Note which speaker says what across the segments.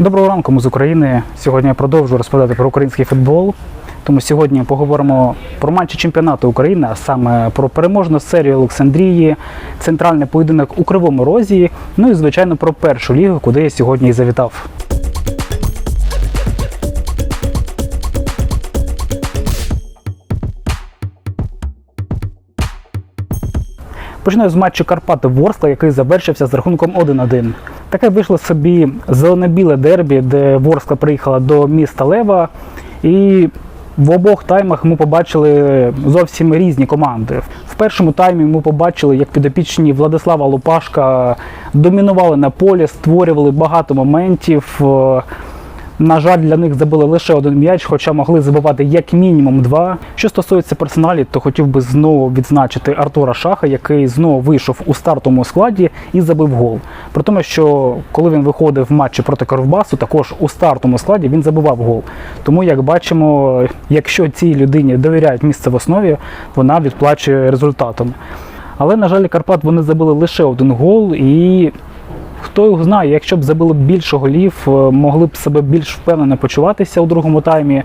Speaker 1: Доброго ранку, ми з України. Сьогодні я продовжую розповідати про український футбол. Тому сьогодні поговоримо про матчі чемпіонату України, а саме про переможну серію Олександрії, центральний поєдинок у Кривому Розі, ну і звичайно про першу лігу, куди я сьогодні і завітав. Починаю з матчу Карпати Ворскла, який завершився з рахунком 1-1. Таке вийшло собі зелено-біле дербі, де Ворскла приїхала до міста Лева, і в обох таймах ми побачили зовсім різні команди. В першому таймі ми побачили, як підопічні Владислава Лупашка домінували на полі, створювали багато моментів. На жаль, для них забили лише один м'яч, хоча могли забивати як мінімум два. Що стосується персоналів, то хотів би знову відзначити Артура Шаха, який знову вийшов у стартовому складі і забив гол. При тому, що коли він виходив в матчі проти Кровбасу, також у стартовому складі він забивав гол. Тому, як бачимо, якщо цій людині довіряють місце в основі, вона відплачує результатом. Але, на жаль, Карпат вони забили лише один гол і Хто його знає, якщо б забили більше голів, е, могли б себе більш впевнено почуватися у другому таймі.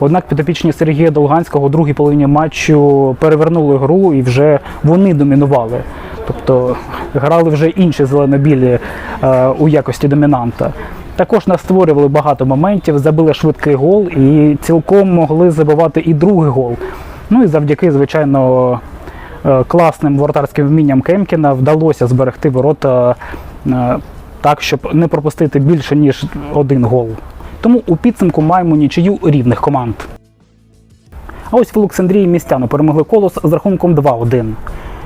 Speaker 1: Однак підопічні Сергія Долганського у другій половині матчу перевернули гру і вже вони домінували. Тобто грали вже інші зеленобілі е, у якості домінанта. Також нас створювали багато моментів, забили швидкий гол і цілком могли забивати і другий гол. Ну і завдяки, звичайно, е, класним воротарським вмінням Кемкіна вдалося зберегти ворота так, щоб не пропустити більше ніж один гол. Тому у підсумку маємо нічию рівних команд. А ось в Олександрії містяни перемогли колос з рахунком 2-1.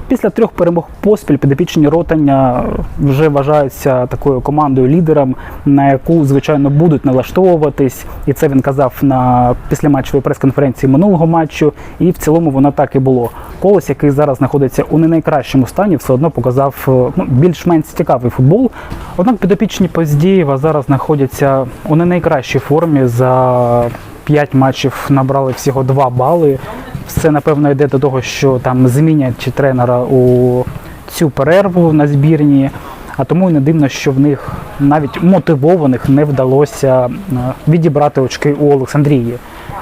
Speaker 1: Після трьох перемог поспіль підопічні ротання вже вважаються такою командою лідером, на яку звичайно будуть налаштовуватись. І це він казав на післяматчевій прес-конференції минулого матчу. І в цілому воно так і було. Колос, який зараз знаходиться у не найкращому стані, все одно показав е, ну, більш-менш цікавий футбол. Однак підопічні Поздієва зараз знаходяться у не найкращій формі за 5 матчів набрали всього 2 бали. Все напевно йде до того, що там змінять тренера у цю перерву на збірні. А тому і не дивно, що в них навіть мотивованих не вдалося е, відібрати очки у Олександрії.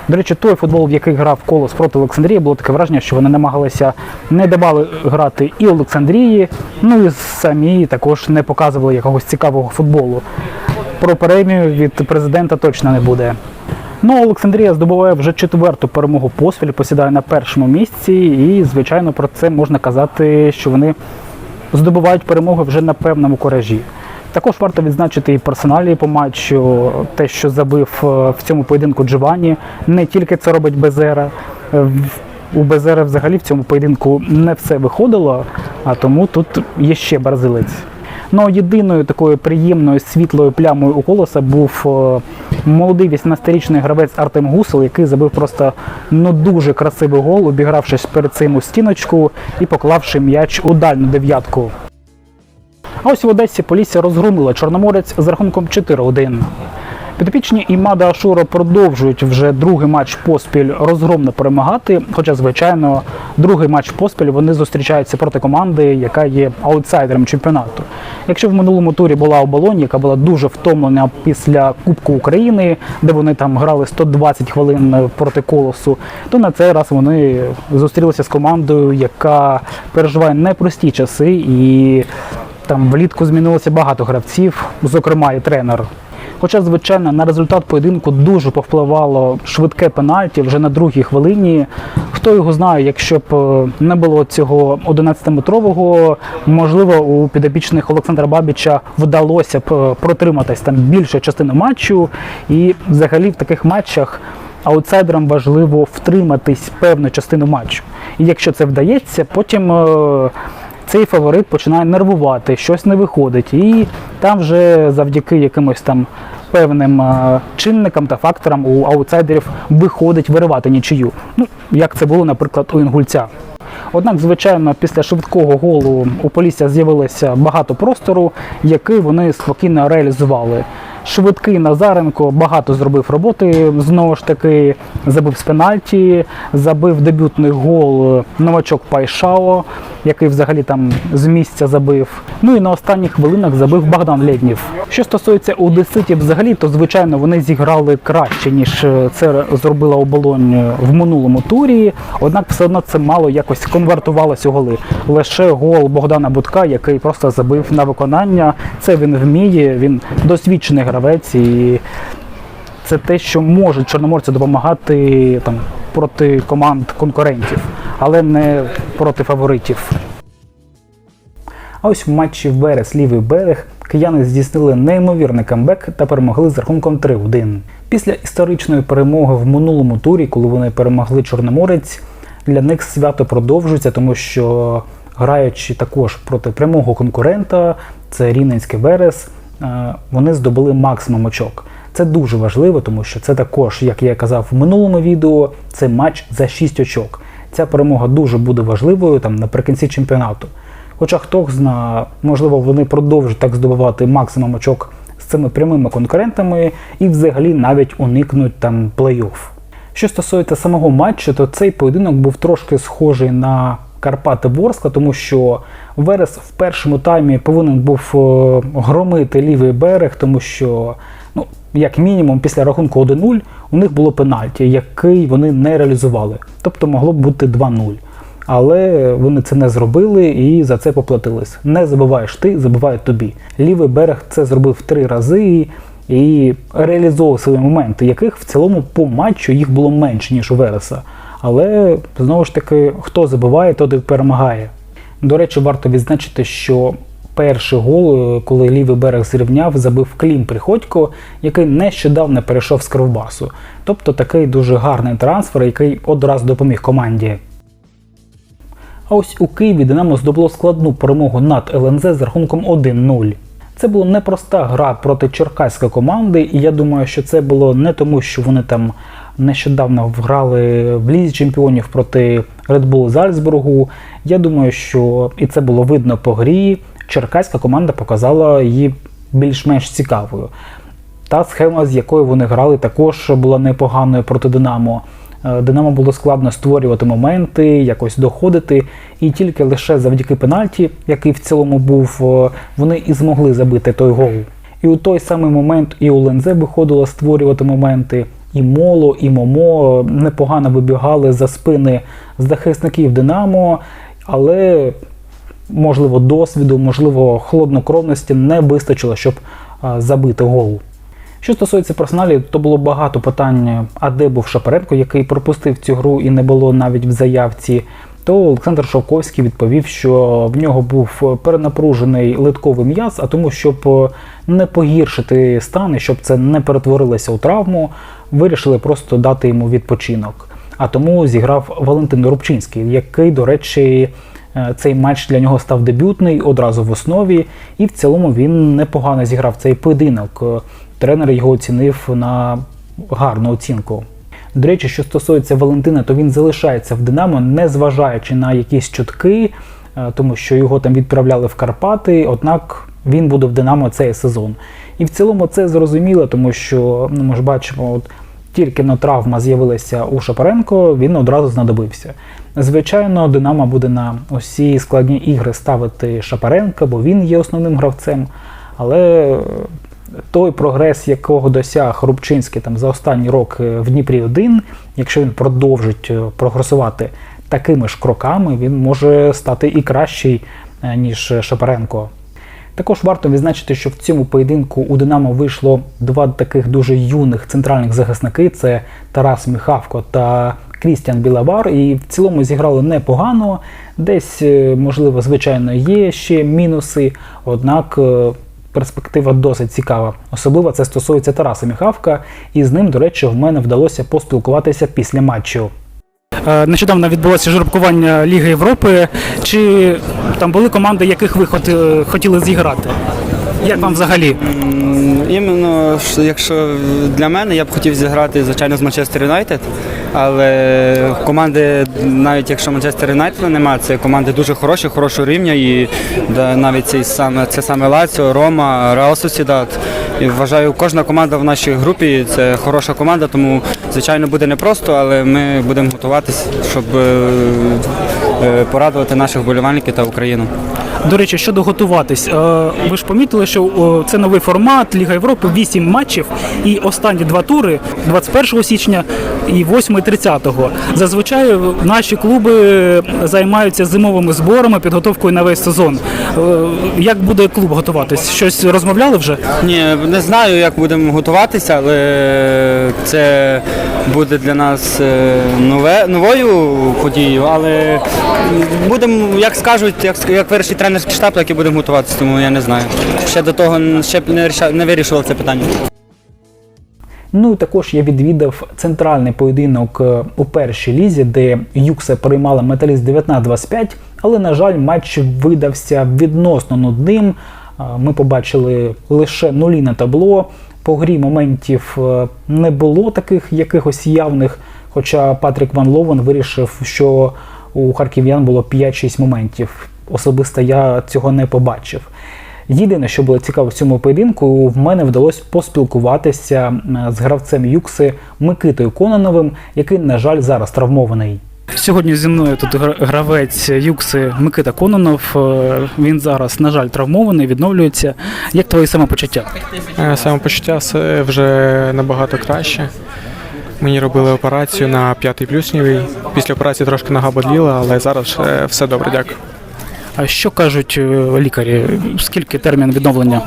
Speaker 1: До речі, той футбол, в який грав колос проти Олександрії, було таке враження, що вони намагалися не давали грати і Олександрії, ну і самі також не показували якогось цікавого футболу. Про премію від президента точно не буде. Ну, Олександрія здобуває вже четверту перемогу поспіль, посідає на першому місці, і, звичайно, про це можна казати, що вони здобувають перемоги вже на певному коражі. Також варто відзначити і персоналі по матчу, те, що забив е, в цьому поєдинку Джованні. Не тільки це робить Безера. Е, У Безера взагалі в цьому поєдинку не все виходило, а тому тут є ще бразилець. Ну, єдиною такою приємною світлою плямою у колоса був е, молодий 18-річний гравець Артем Гусел, який забив просто ну дуже красивий гол, обігравшись перед цим у стіночку і поклавши м'яч у дальню дев'ятку. А ось в Одесі Полісся розгромила Чорноморець з рахунком 4-1. Підопічні Імада Ашура продовжують вже другий матч поспіль розгромно перемагати. Хоча, звичайно, другий матч поспіль вони зустрічаються проти команди, яка є аутсайдером чемпіонату. Якщо в минулому турі була оболонь, яка була дуже втомлена після Кубку України, де вони там грали 120 хвилин проти колосу, то на цей раз вони зустрілися з командою, яка переживає непрості часи і там влітку змінилося багато гравців, зокрема і тренер. Хоча, звичайно, на результат поєдинку дуже повпливало швидке пенальті вже на другій хвилині. Хто його знає, якщо б е, не було цього 11-метрового, можливо, у підопічних Олександра Бабіча вдалося б е, протриматись там більшу частину матчу. І взагалі в таких матчах аутсайдерам важливо втриматись певну частину матчу. І якщо це вдається, потім. е, цей фаворит починає нервувати, щось не виходить. І там вже завдяки якимось там певним е, чинникам та факторам у аутсайдерів виходить виривати нічию. Ну, як це було, наприклад, у Інгульця. Однак, звичайно, після швидкого голу у Полісся з'явилося багато простору, який вони спокійно реалізували. Швидкий Назаренко багато зробив роботи. Знову ж таки, забив з пенальті, забив дебютний гол новачок Пайшао, який взагалі там з місця забив. Ну і на останніх хвилинах забив Богдан Лєднів. Що стосується Одеситі взагалі, то звичайно вони зіграли краще, ніж е, це зробила оболонь в минулому турі. Однак все одно це мало якось конвертувалося у голи. Лише гол Богдана Будка, який просто забив на виконання. Це він вміє, він досвідчений гравець і це те, що може чорноморцю допомагати там проти команд конкурентів, але не проти фаворитів. А ось в матчі Верес лівий берег кияни здійснили неймовірний камбек та перемогли з рахунком 3-1. Після історичної перемоги в минулому турі, коли вони перемогли Чорноморець, для них свято продовжується, тому що граючи також проти прямого конкурента, це Рівненський Верес, вони здобули максимум очок. Це дуже важливо, тому що це також, як я казав в минулому відео, це матч за 6 очок. Ця перемога дуже буде важливою там наприкінці чемпіонату. Хоча хто зна, можливо, вони продовжать так здобувати максимум очок з цими прямими конкурентами і взагалі навіть уникнуть там плей-офф. Що стосується самого матчу, то цей поєдинок був трошки схожий на Карпати Ворскла, тому що Верес в першому таймі повинен був е, громити лівий берег, тому що, ну, як мінімум, після рахунку 1-0 у них було пенальті, який вони не реалізували. Тобто могло б бути 2-0. Але вони це не зробили і за це поплатились. Не забуваєш ти, забуває тобі. Лівий берег це зробив три рази і реалізовував свої моменти, яких в цілому по матчу їх було менше, ніж у Вереса. Але знову ж таки, хто забиває, той перемагає. До речі, варто відзначити, що перший гол, е, коли лівий берег зрівняв, забив Клім Приходько, який нещодавно перейшов з Кривбасу. Тобто такий дуже гарний трансфер, який одразу допоміг команді. А ось у Києві Динамо здобуло складну перемогу над ЛНЗ з рахунком 1-0. Це була непроста гра проти черкаської команди, і я думаю, що це було не тому, що вони там нещодавно грали в лізі чемпіонів проти Red Bull Зальцбургу. Я думаю, що і це було видно по грі. Черкаська команда показала її більш-менш цікавою. Та схема, з якою вони грали, також була непоганою проти Динамо. Е, Динамо було складно створювати моменти, якось доходити, і тільки лише завдяки пенальті, який в цілому був, е, вони і змогли забити той гол. І у той самий момент і у Лензе виходило створювати моменти, і Моло, і Момо е, непогано вибігали за спини захисників Динамо, але можливо досвіду, можливо, холоднокровності не вистачило, щоб забити гол. Що стосується персоналів, то було багато питань, а де був Шапаренко, який пропустив цю гру і не було навіть в заявці. То Олександр Шовковський відповів, що в нього був перенапружений литковий м'яз, а тому, щоб не погіршити стан і щоб це не перетворилося у травму, вирішили просто дати йому відпочинок. А тому зіграв Валентин Рубчинський, який, до речі, е, цей матч для нього став дебютний одразу в основі, і в цілому він непогано зіграв цей поєдинок. Тренер його оцінив на гарну оцінку. До речі, що стосується Валентина, то він залишається в Динамо, не зважаючи на якісь чутки, е, тому що його там відправляли в Карпати, однак він буде в Динамо цей сезон. І в цілому це зрозуміло, тому що ну, ми ж бачимо, от тільки на травма з'явилася у Шапаренко, він одразу знадобився. Звичайно, Динамо буде на усі складні ігри ставити Шапаренка, бо він є основним гравцем. Але той прогрес, якого досяг Рубчинський там за останні роки в Дніпрі 1 якщо він продовжить е, прогресувати такими ж кроками, він може стати і кращий, е, ніж Шапаренко. Також варто відзначити, що в цьому поєдинку у Динамо вийшло два таких дуже юних центральних захисники: це Тарас Міхавко та Крістіан Білавар. І в цілому зіграли непогано. Десь, е, можливо, звичайно, є ще мінуси, однак перспектива досить цікава. Особливо це стосується Тараса Міхавка, і з ним, до речі, в мене вдалося поспілкуватися після матчу. Е, Нещодавно відбулося жеребкування Ліги Європи. Чи там були команди, яких ви хотіли зіграти? Як вам взагалі?
Speaker 2: Іменно, якщо для мене, я б хотів зіграти, звичайно, з Манчестер Юнайтед, але команди, навіть якщо Манчестер Юнайтед немає, це команди дуже хороші, хорошого рівня, і навіть цей саме, це саме Лаціо, Рома, Реал Сосідат. І вважаю, кожна команда в нашій групі це хороша команда, тому, звичайно, буде непросто, але ми будемо готуватися, щоб е, порадувати наших вболівальників та Україну.
Speaker 1: До речі, щодо готуватись, е, ви ж помітили, що це новий формат Ліга Європи, 8 матчів і останні два тури 21 січня і 8 і 30-го. Зазвичай наші клуби займаються зимовими зборами, підготовкою на весь сезон. Е, Як буде клуб готуватись? Щось розмовляли вже?
Speaker 2: Ні, не знаю, як будемо готуватися, але це буде для нас е, нове, новою подією. Але будемо, як скажуть, як, як вирішить тренерський штаб, так і будемо готуватися, тому я не знаю. Ще до того ще не, не вирішував це питання.
Speaker 1: Ну і також я відвідав центральний поєдинок е, у першій лізі, де Юкса приймала металіст 19-25, але, на жаль, матч видався відносно нудним. Е, Ми побачили лише нулі на табло. По грі моментів е, не було таких якихось явних. Хоча Патрік Ван Ловен вирішив, що у харків'ян було 5-6 моментів. Особисто я цього не побачив. Єдине, що було цікаво в цьому поєдинку, в мене вдалося поспілкуватися з гравцем Юкси Микитою Кононовим, який, на жаль, зараз травмований. Сьогодні зі мною тут гравець Юкси Микита Кононов. Е, Він зараз, на жаль, травмований, відновлюється. Як твої самопочуття?
Speaker 3: Е, Самопочуття все вже набагато краще. Мені робили операцію на п'ятий плюснівий. Після операції трошки нога боліла, але зараз е, все добре, дякую.
Speaker 1: А що кажуть е, лікарі? Скільки термін відновлення?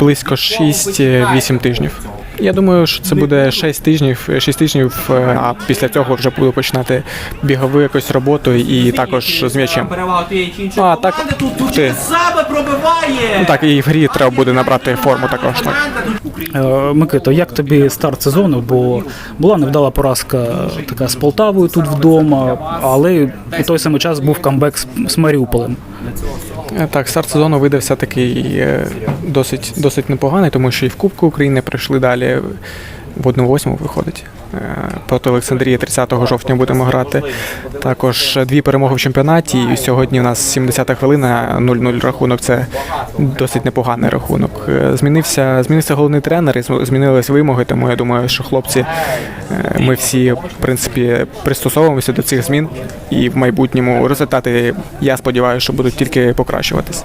Speaker 3: Близько 6-8 тижнів. Я думаю, що це буде 6 тижнів, 6 тижнів, е, а після цього вже буду починати бігову якусь роботу і також з м'ячем. А, так. Ти.
Speaker 4: пробиває.
Speaker 3: Ну так, і в грі треба буде набрати форму також. Так.
Speaker 1: Е, Микито, як тобі старт сезону? Бо була невдала поразка така з Полтавою тут вдома, але у той самий час був камбек з Маріуполем.
Speaker 3: Е, Так, старт сезону видався такий е, досить, досить непоганий, тому що і в Кубку України прийшли далі в 1-8 виходить. Е, Проти Олександрії 30 жовтня будемо грати. Також дві перемоги в чемпіонаті. Сьогодні у нас 70-та хвилина, 0-0 рахунок. Це досить непоганий рахунок. Е, Змінився, змінився головний тренер, і зм- змінились вимоги, тому я думаю, що хлопці, е, ми всі, в принципі, пристосовуємося до цих змін. І в майбутньому результати, я сподіваюся, що будуть тільки покращуватись.